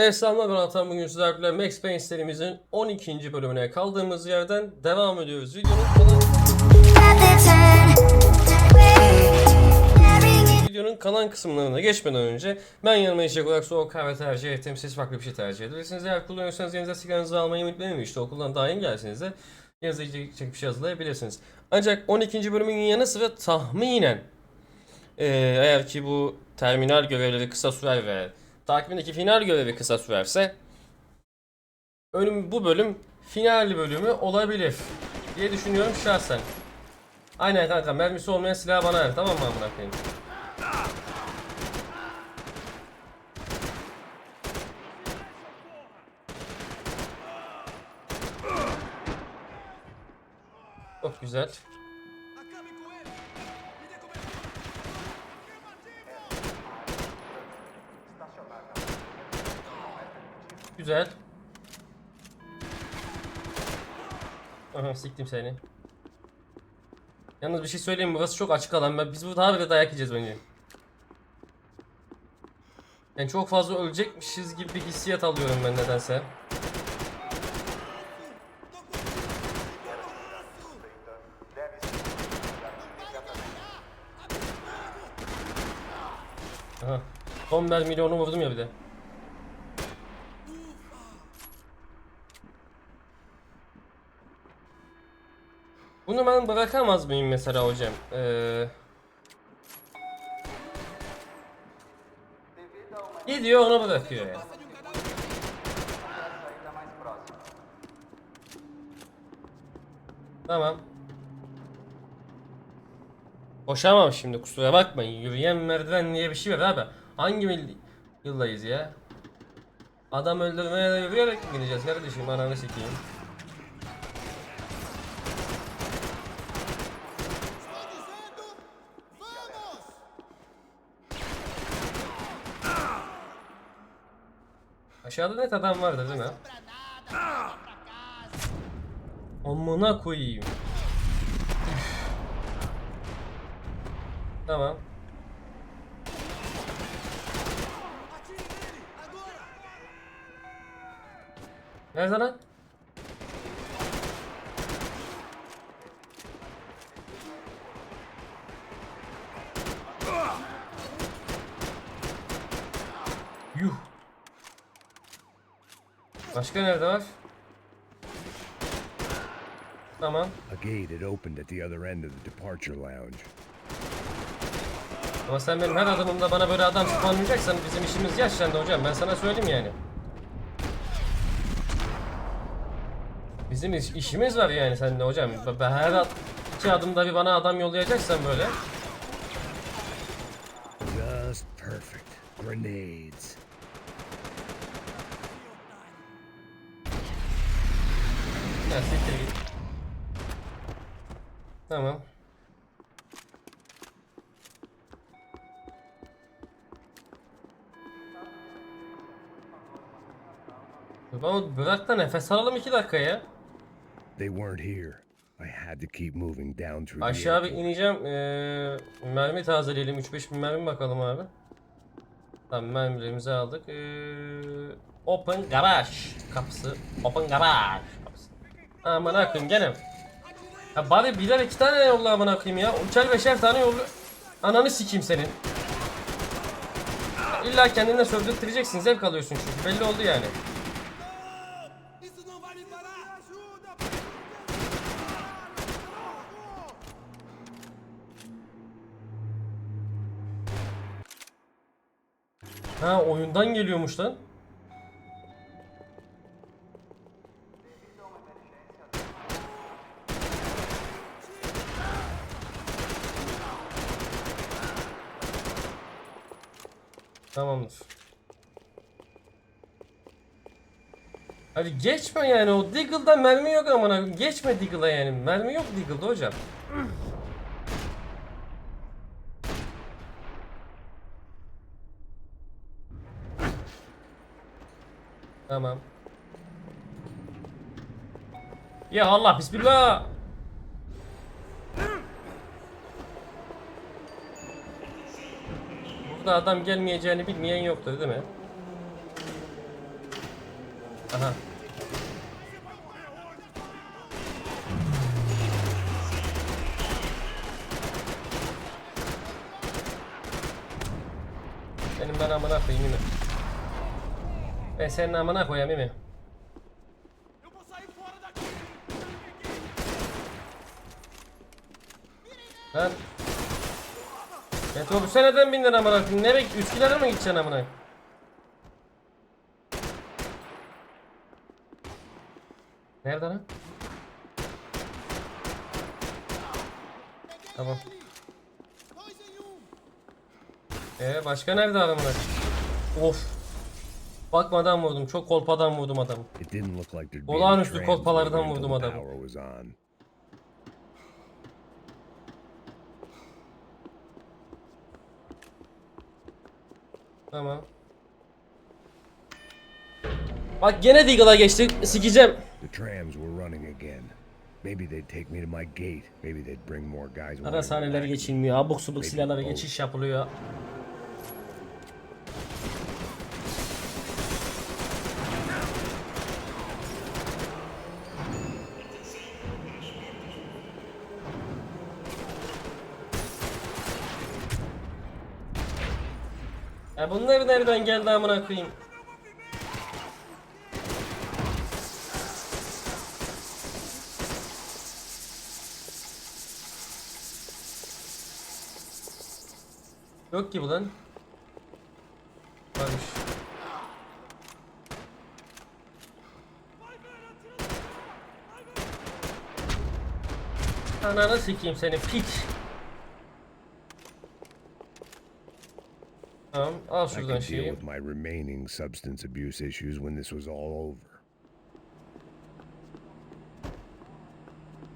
Evet selamlar ben Atan bugün sizlerle Max Payne serimizin 12. bölümüne kaldığımız yerden devam ediyoruz. Videonun kalan, videonun kalan kısımlarına geçmeden önce ben yanıma içecek olarak soğuk kahve tercih ettim. Siz farklı bir şey tercih edebilirsiniz. Eğer kullanıyorsanız yanınıza sigaranızı almayı unutmayın. İşte okuldan daha yeni gelseniz de yanınıza içecek bir şey hazırlayabilirsiniz. Ancak 12. bölümün yanı sıra tahminen ee, eğer ki bu terminal görevleri kısa sürer ve takibindeki final görevi kısa sürerse önüm bu bölüm final bölümü olabilir diye düşünüyorum şahsen. Aynen kanka mermisi olmayan silahı bana ver tamam mı amına koyayım? Çok güzel. Güzel. Aha siktim seni. Yalnız bir şey söyleyeyim? Burası çok açık alan. Ben, biz burada daha bir dayak yiyeceğiz bence. Yani çok fazla ölecekmişiz gibi bir hissiyat alıyorum ben nedense. Aha. Son mermiyle onu vurdum ya bir de. Bunu ben bırakamaz mıyım mesela hocam? Ee... Gidiyor onu bırakıyor ya. Tamam. Boşamam şimdi kusura bakmayın. Yürüyen merdiven diye bir şey var abi. Hangi yıldayız ya? Adam öldürmeye de yürüyerek gideceğiz kardeşim ananı sikeyim. Aşağıda net adam vardı değil mi? Amına koyayım. Üf. Tamam. Nerede lan? Yuh. Başka nerede var? Tamam. A gate had opened at the other end of the departure lounge. Ama sen benim her adımımda bana böyle adam spawnlayacaksan bizim işimiz yaşlandı hocam. Ben sana söyleyeyim yani. Bizim iş- işimiz var yani seninle hocam. Ben her iki adımda bir bana adam yollayacaksan böyle. Just perfect. Grenades. Tamam. Baba bırak da nefes alalım iki dakika ya. They weren't here. I had to keep moving down through Aşağı bir ineceğim. Ee, mermi tazeleyelim. 3-5 bin mermi bakalım abi. Tamam mermilerimizi aldık. Ee, open garage kapısı. Open garage kapısı. Aman akım gene. Ya bari birer iki tane yolla aman akım ya. Üçer beşer tane yolla. Ananı sikeyim senin. İlla kendine sövdürteceksin. Zevk alıyorsun çünkü. Belli oldu yani. Ha oyundan geliyormuş lan. Hadi geçme yani o Deagle'da mermi yok amına geçme Deagle'a yani mermi yok Deagle'da hocam. Tamam. Ya Allah bismillah. Burada adam gelmeyeceğini bilmeyen yoktur değil mi? Aha. Benim ben amına koyayım Mimi. Ben senin amına koyayım daqui! Lan. Metrobüse neden bindin amına koyayım? Nereye Üsküdar'a mı gideceksin amına? Nerede lan? Tamam. Ee başka nerede adamlar? Of. Bakmadan vurdum. Çok kolpadan vurdum adamı. Olağanüstü kolpalardan vurdum adamı. Tamam. Bak gene Deagle'a geçtik. Sikeceğim. The trams were running again. Maybe they'd take me to my gate. Maybe they'd bring more guys. Ara along. sahneler geçilmiyor. Abuk subuk silahlara geçiş yapılıyor. Nereden geldi amına koyayım? Yok ki bu lan. Varmış. Ananı sikeyim seni piç. Um, tamam al I şuradan could deal şeyi. with my remaining substance abuse issues when this was all over.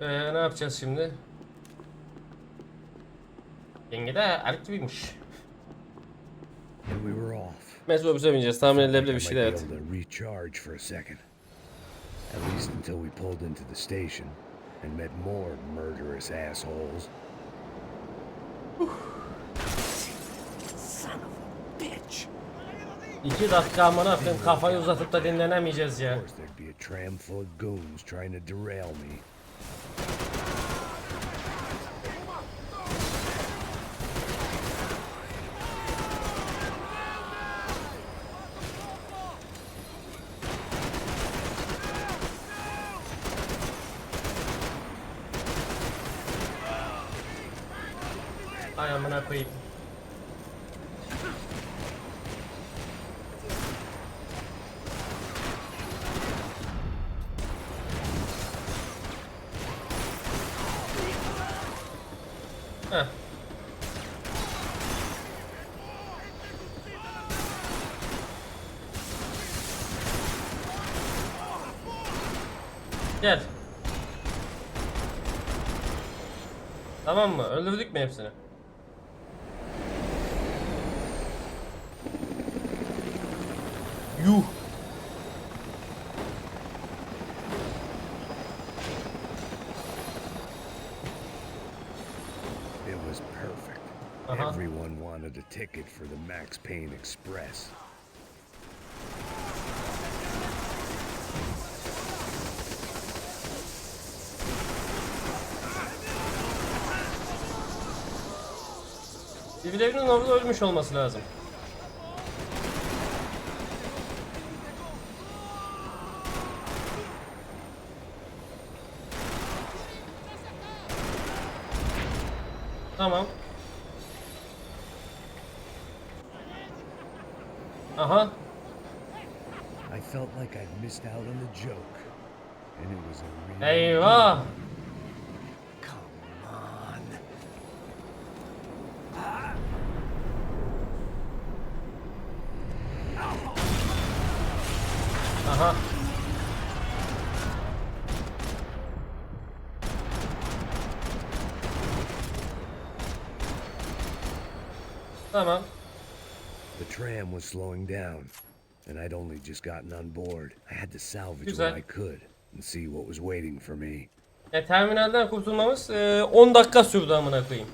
Ee, ne yapacağız şimdi? Yenge de erkek gibiymiş. And we were off. Metrobüse bineceğiz. Tahmin edilebilir bir might şey be evet. able to recharge for a second. At least until we pulled into the station and met more murderous assholes. İki dakika amına koyayım kafayı uzatıp da dinlenemeyeceğiz ya. Of course, there'd be a tram full of goons trying to derail me. Ay amına koyayım. Gel. Tamam mı? Öldürdük mü hepsini? Yuh. It was perfect. Uh-huh. Everyone wanted a ticket for the Max Payne Express. Birbirlerinin orada ölmüş olması lazım. Missed out on a joke. And it was a real Eyvah. come on. Aha. Tamam. The tram was slowing down, and I'd only just gotten on board. I had to salvage Güzel. what I could and see what was waiting for me. E, terminalden kurtulmamız e, 10 dakika sürdü amına koyayım.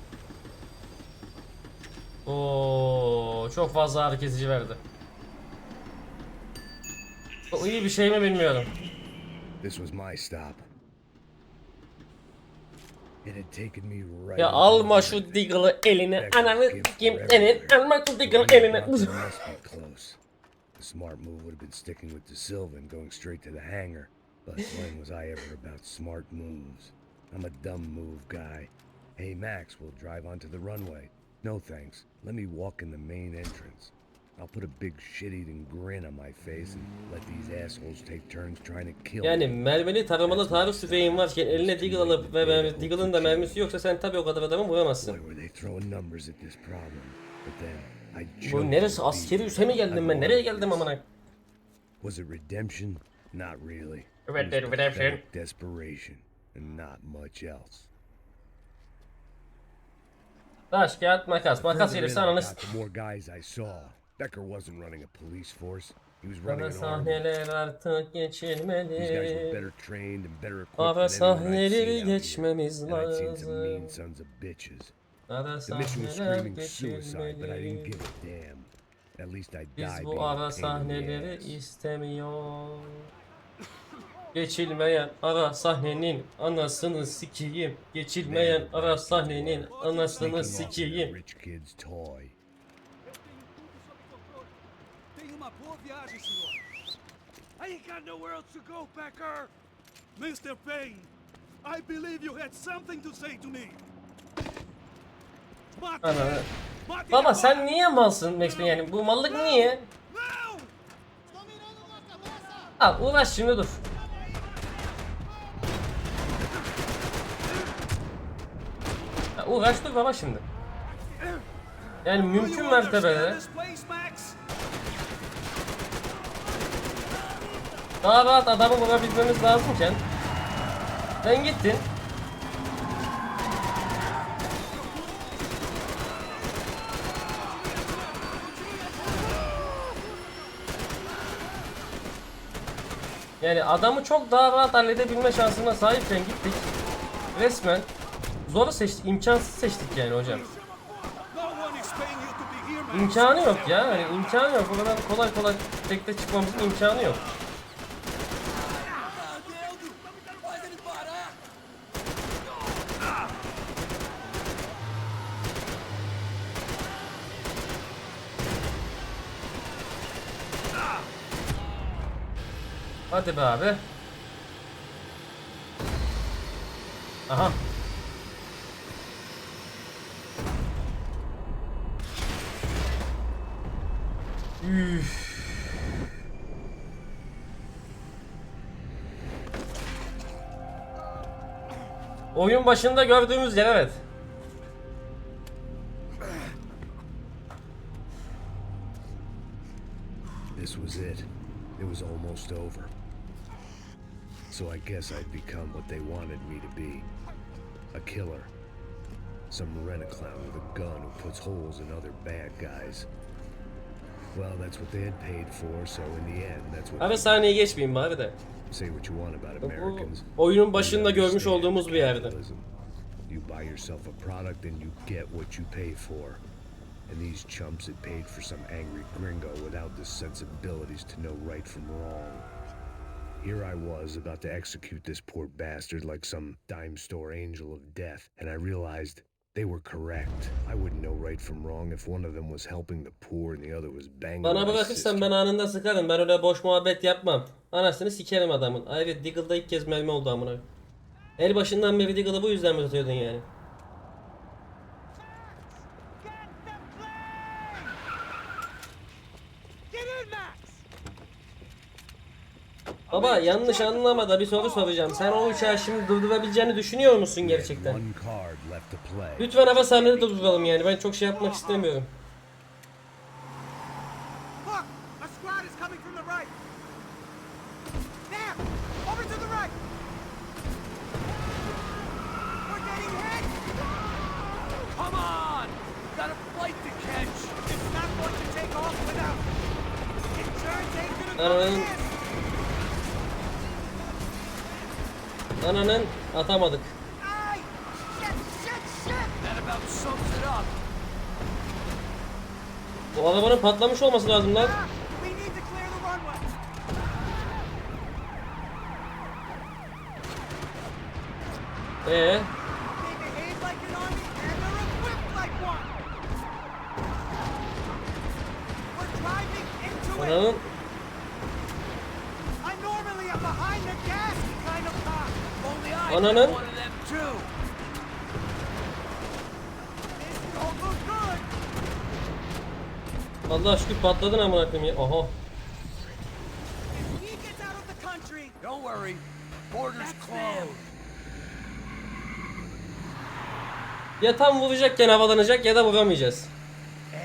Oo, çok fazla ağrı kesici verdi. Bu iyi bir şey mi bilmiyorum. This was my stop. It had taken me right. Ya alma şu Deagle'ı eline. Ananı kim senin? Alma şu I eline. The smart move would have been sticking with the and going straight to the hangar. But when was I ever about smart moves? I'm a dumb move guy. Hey Max, we'll drive onto the runway. No thanks. Let me walk in the main entrance. I'll put a big shit-eating grin on my face and let these assholes take turns trying to kill Yani me. mermili taramalı taarruz tüfeğin varken eline Deagle alıp ve mermi- Deagle'ın da mermisi yoksa sen tabii o kadar adamı vuramazsın. Boy, were they throwing numbers at this problem. But then Bu neresi askeri üse mi geldim ben? Nereye geldim amına? Was it redemption? Not really. Red Dead Redemption. desperation, and not much else. Taş, kağıt, makas. Makas got, the more guys I saw. Becker wasn't running a police force. He was running Ara an army. sahneler artık These guys were geçilmeli. better trained and better equipped Ara than anyone I'd seen sahneleri geçmemiz And I'd seen some mean lazım. Sons of bitches. Ara The mission was sahneler screaming suicide, but I didn't geçilmeli. give a damn. At least I died Biz bu ara sahneleri istemiyor. Geçilmeyen ara sahnenin anasını sikeyim. Geçilmeyen ara sahnenin anasını sikeyim. I ain't got nowhere else to go, Becker. Mr. Payne, I believe you had something to say to me. Ana. Baba sen niye malsın Max Payne yani bu mallık niye? Al uğraş şimdi dur. Ya uğraş dur baba şimdi. Yani mümkün mertebede daha rahat adamı vurabilmemiz lazımken sen gittin. Yani adamı çok daha rahat halledebilme şansına sahipken gittik. Resmen zoru seçtik, imkansız seçtik yani hocam. İmkanı yok ya. Hani imkanı yok. Buradan kolay kolay tekte çıkmamızın imkanı yok. Hadi be abi. Aha. Üf. Oyun başında gördüğümüz yer evet. This was it. It was almost over. So I guess I'd become what they wanted me to be. A killer. Some rent-a-clown with a gun who puts holes in other bad guys. Well, that's what they had paid for, so in the end, that's what Abi saniye geçmeyeyim bari de. say what you want about Americans. oyunun başında görmüş olduğumuz bir yerde. You buy yourself a product and you get what you pay for. And these chumps had paid for some angry gringo without the sensibilities to know right from wrong. Here I was about to execute this poor bastard like some dime store angel of death, and I realized they were correct. I wouldn't know right from wrong if one of them was helping the poor and the other was banging Bana bırakırsan ben anında sıkarım. Ben öyle boş muhabbet yapmam. Anasını sikerim adamın. Ay evet Deagle'da ilk kez mermi oldu amına. El başından beri Deagle'ı bu yüzden mi tutuyordun yani? Get in, Max! Baba yanlış anlama da bir soru soracağım. Sen o uçağı şimdi durdurabileceğini düşünüyor musun gerçekten? Lütfen hava sahnede durduralım yani. Ben çok şey yapmak istemiyorum. Bu arabanın patlamış olması lazım lan. Ee? Ananın Ananın Allah şükür patladın amına koyayım ya. Country, Don't worry. Border's closed. Ya tam vuracakken havalanacak ya da vuramayacağız.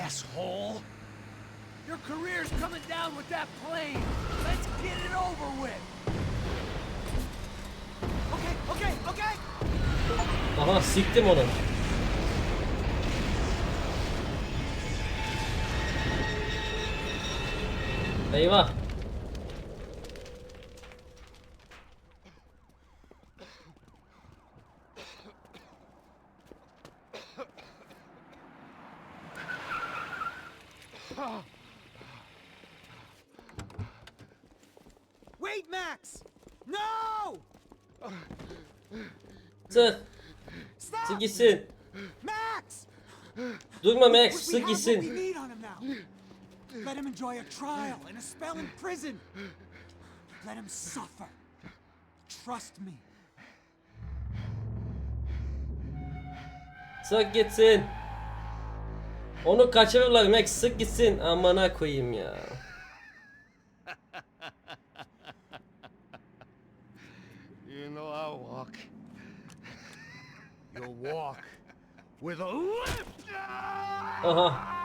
Asshole. your career's coming down with that plane. Let's get it over with. Okay, okay, okay. Aha siktim onu. Eyvah. Wait, Max! No! Sık. Sık gitsin. Max! Durma Max. Sık gitsin. Let him enjoy a trial and a spell in prison. Let him suffer. Trust me. Sık gitsin. Onu kaçırırlar Max. Sık gitsin. Amına koyayım ya. You know I walk. You'll walk with a limp. Aha.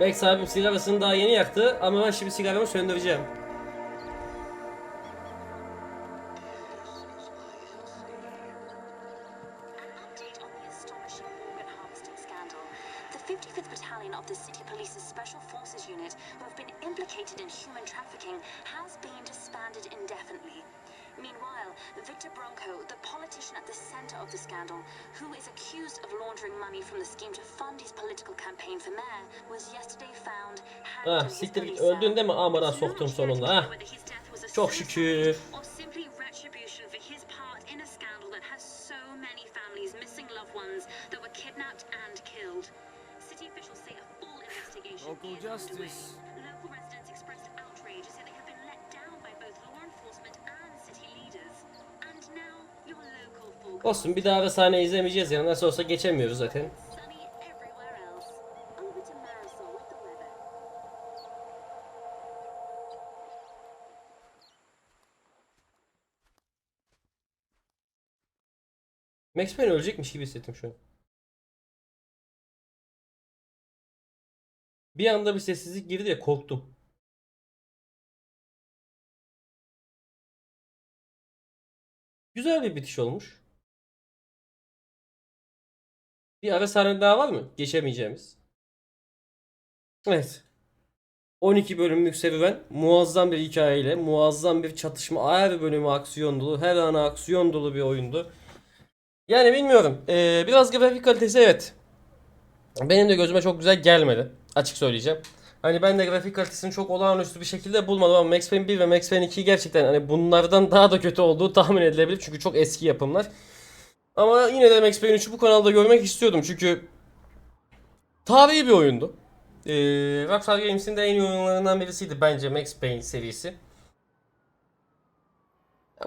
Max abim sigarasını daha yeni yaktı ama ben şimdi sigaramı söndüreceğim. Victor Bronco, the politician at the center of the scandal, who is accused of laundering money from the scheme to fund his political campaign for mayor, was yesterday found Ah, in his siktir git. police cell. Öldün değil mi? Amına It's no soktum one here to sonunda, know ha. whether his death was a Çok suicide şükür. or simply Olsun bir daha da sahne izlemeyeceğiz ya. Nasıl olsa geçemiyoruz zaten. Max Payne ölecekmiş gibi hissettim şu an. Bir anda bir sessizlik girdi ya korktum. Güzel bir bitiş olmuş. Bir ara sahne daha var mı? Geçemeyeceğimiz. Evet. 12 bölümlük serüven muazzam bir hikayeyle, muazzam bir çatışma, her bölümü aksiyon dolu, her anı aksiyon dolu bir oyundu. Yani bilmiyorum. Ee, biraz grafik kalitesi evet. Benim de gözüme çok güzel gelmedi. Açık söyleyeceğim. Hani ben de grafik kalitesini çok olağanüstü bir şekilde bulmadım ama Max Payne 1 ve Max Payne 2 gerçekten hani bunlardan daha da kötü olduğu tahmin edilebilir. Çünkü çok eski yapımlar. Ama yine de Max Payne 3'ü bu kanalda görmek istiyordum. Çünkü tarihi bir oyundu. Ee, Rockstar Games'in de en iyi oyunlarından birisiydi bence Max Payne serisi.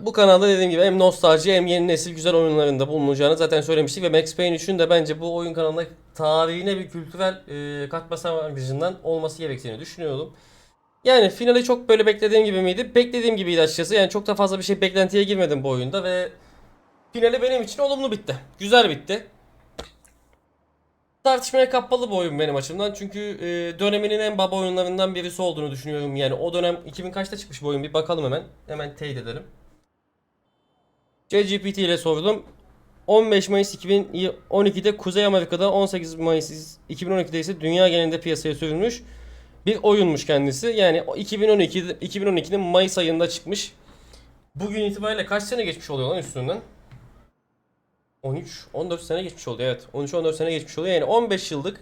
Bu kanalda dediğim gibi hem nostalji hem yeni nesil güzel oyunlarında bulunacağını zaten söylemiştik ve Max Payne 3'ün de bence bu oyun kanalında tarihine bir kültürel e, kat basamağından olması gerektiğini düşünüyordum. Yani finali çok böyle beklediğim gibi miydi? Beklediğim gibiydi açıkçası. Yani çok da fazla bir şey beklentiye girmedim bu oyunda ve finali benim için olumlu bitti. Güzel bitti. Tartışmaya kapalı bir oyun benim açımdan. Çünkü e, döneminin en baba oyunlarından birisi olduğunu düşünüyorum. Yani o dönem 2000 kaçta çıkmış bu oyun bir bakalım hemen. Hemen teyit edelim. ChatGPT ile sordum. 15 Mayıs 2012'de Kuzey Amerika'da 18 Mayıs 2012'de ise dünya genelinde piyasaya sürülmüş bir oyunmuş kendisi. Yani 2012 2012'nin Mayıs ayında çıkmış. Bugün itibariyle kaç sene geçmiş oluyor lan üstünden? 13 14 sene geçmiş oluyor evet. 13 14 sene geçmiş oluyor. Yani 15 yıllık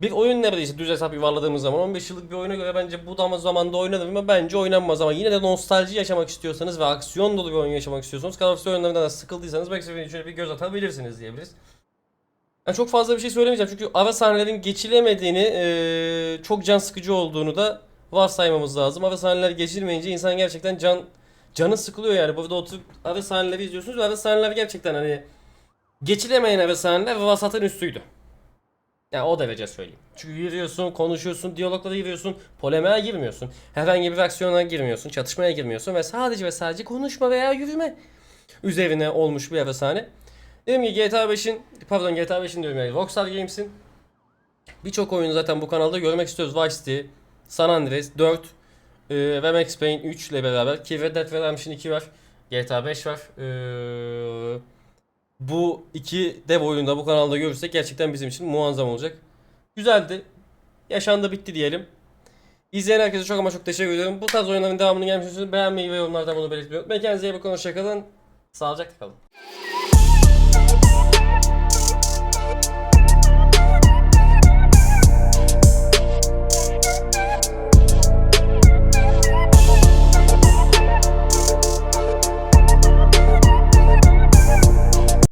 bir oyun neredeyse düz hesap yuvarladığımız zaman 15 yıllık bir oyuna göre bence bu da zamanda oynanır mı? Bence oynanmaz ama yine de nostalji yaşamak istiyorsanız ve aksiyon dolu bir oyun yaşamak istiyorsanız Call of Duty oyunlarından da sıkıldıysanız belki seferinde şöyle bir göz atabilirsiniz diyebiliriz. Yani çok fazla bir şey söylemeyeceğim çünkü ara sahnelerin geçilemediğini, çok can sıkıcı olduğunu da varsaymamız lazım. Ara sahneler geçilmeyince insan gerçekten can canı sıkılıyor yani. Burada oturup ara sahneleri izliyorsunuz ve ara sahneler gerçekten hani geçilemeyen ara sahneler ve vasatın üstüydü. Yani o derece söyleyeyim. Çünkü yürüyorsun, konuşuyorsun, diyaloglara giriyorsun, polemiğe girmiyorsun. Herhangi bir aksiyona girmiyorsun, çatışmaya girmiyorsun ve sadece ve sadece konuşma veya yürüme üzerine olmuş bir ara sahne. Dediğim gibi GTA 5'in, pardon GTA 5'in diyorum yani Rockstar Games'in birçok oyunu zaten bu kanalda görmek istiyoruz. Vice City, San Andreas 4 e, ve Max Payne 3 ile beraber ki Red Dead Redemption 2 var. GTA 5 var. E, bu iki dev oyunda bu kanalda görürsek gerçekten bizim için muazzam olacak. Güzeldi. Yaşandı bitti diyelim. İzleyen herkese çok ama çok teşekkür ediyorum. Bu tarz oyunların devamını gelmiş beğenmeyi ve yorumlarda bunu belirtmeyi unutmayın. Kendinize iyi bakın. Hoşçakalın. Sağlıcakla kalın.